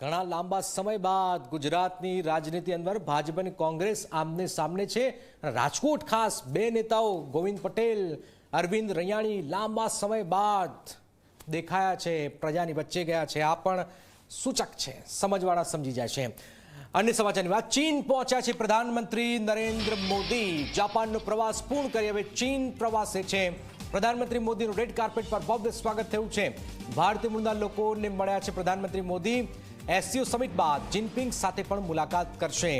ઘણા લાંબા સમય બાદ ગુજરાતની રાજનીતિ અંદર ભાજપ અને કોંગ્રેસ આમને સામને છે. રાજકોટ ખાસ બે નેતાઓ, ગોવિંદ પટેલ, અરવિંદ રૈયાણી, લાંબા સમય બાદ દેખાયા છે, પ્રજાની વચ્ચે ગયા છે. આ પણ સૂચક છે, સમજવાળા સમજી જાય છે. અન્ય સમાચારની વાત, ચીન પહોંચ્યા છે પ્રધાનમંત્રી નરેન્દ્ર મોદી. જાપાનનો પ્રવાસ પૂર્ણ કરી હવે ચીન પ્રવાસે છે. પ્રધાનમંત્રી મોદીનું રેડ કાર્પેટ પર ભવ્ય સ્વાગત થયું છે. ભારતીય મૂળના લોકોને મળ્યા છે પ્રધાનમંત્રી મોદી. એસસીઓ સમિટ બાદ જિનપિંગ સાથે પણ મુલાકાત કરશે.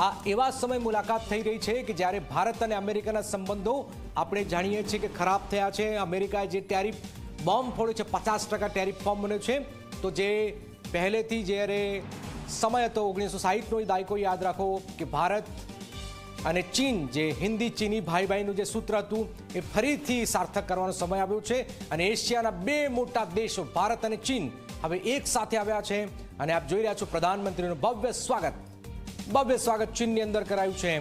આ એવા સમય મુલાકાત થઈ રહી છે કે જ્યારે ભારત અને અમેરિકાના સંબંધો આપણે જાણીએ છીએ કે ખરાબ થયા છે. અમેરિકાએ જે ટેરિફ બોમ્બ ફોડ્યો છે, પચાસ ટકા ટેરિફ બોમ્બ બન્યો છે. તો જે પહેલેથી જ્યારે સમય હતો, ઓગણીસો સાહીઠનો દાયકો યાદ રાખો કે ભારત અને ચીન, જે હિન્દી ચીની ભાઈ ભાઈનું જે સૂત્ર હતું, એ ફરીથી સાર્થક કરવાનો સમય આવ્યો છે. અને એશિયાના બે મોટા દેશો, ભારત અને ચીન, હવે એક સાથે આવ્યા છે. અને આપ જોઈ રહ્યા છો પ્રધાનમંત્રીનું ભવ્ય સ્વાગત. ભવ્ય સ્વાગત ચીનની અંદર કરાયું છે.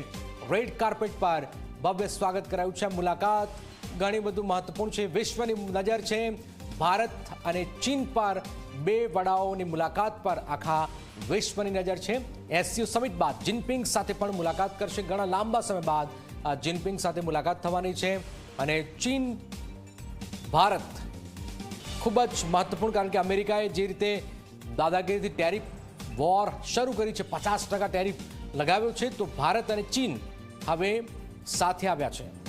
રેડ કાર્પેટ પર ભવ્ય સ્વાગત કરાયું છે. મુલાકાત ઘણી બધું મહત્વપૂર્ણ છે. વિશ્વની નજર છે. ભારત અને ચીન પર બે વડાઓની મુલાકાત પર આખા વિશ્વની નજર છે. એસસીયુ સમિટ બાદ જિનપિંગ સાથે પણ મુલાકાત કરશે. ઘણા લાંબા સમય બાદ જિનપિંગ સાથે મુલાકાત થવાની છે અને ચીન, ભારત ખૂબ જ મહત્વપૂર્ણ કારણ કે અમેરિકાએ જે રીતે દાદાગીરીથી ટેરિફ વોર શરૂ કરી છે, પચાસ ટકા ટેરિફ લગાવ્યો છે, તો ભારત અને ચીન હવે સાથે આવ્યા છે.